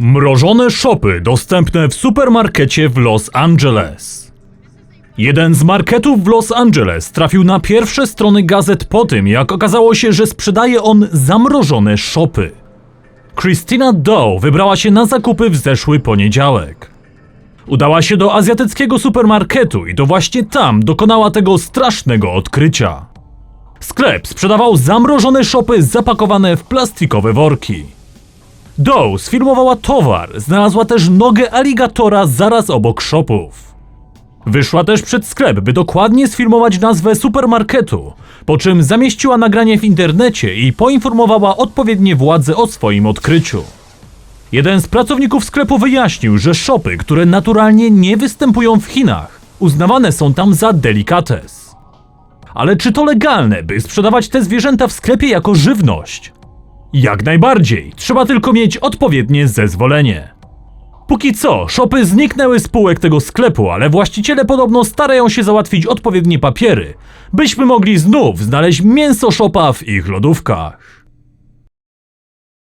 Mrożone szopy dostępne w supermarkecie w Los Angeles. Jeden z marketów w Los Angeles trafił na pierwsze strony gazet po tym, jak okazało się, że sprzedaje on zamrożone szopy. Christina Doe wybrała się na zakupy w zeszły poniedziałek. Udała się do azjatyckiego supermarketu i to właśnie tam dokonała tego strasznego odkrycia. Sklep sprzedawał zamrożone szopy zapakowane w plastikowe worki. Doe sfilmowała towar, znalazła też nogę aligatora zaraz obok szopów. Wyszła też przed sklep, by dokładnie sfilmować nazwę supermarketu, po czym zamieściła nagranie w internecie i poinformowała odpowiednie władze o swoim odkryciu. Jeden z pracowników sklepu wyjaśnił, że szopy, które naturalnie nie występują w Chinach, uznawane są tam za delikates. Ale czy to legalne, by sprzedawać te zwierzęta w sklepie jako żywność? Jak najbardziej, trzeba tylko mieć odpowiednie zezwolenie. Póki co, szopy zniknęły z półek tego sklepu, ale właściciele podobno starają się załatwić odpowiednie papiery, byśmy mogli znów znaleźć mięso szopa w ich lodówkach.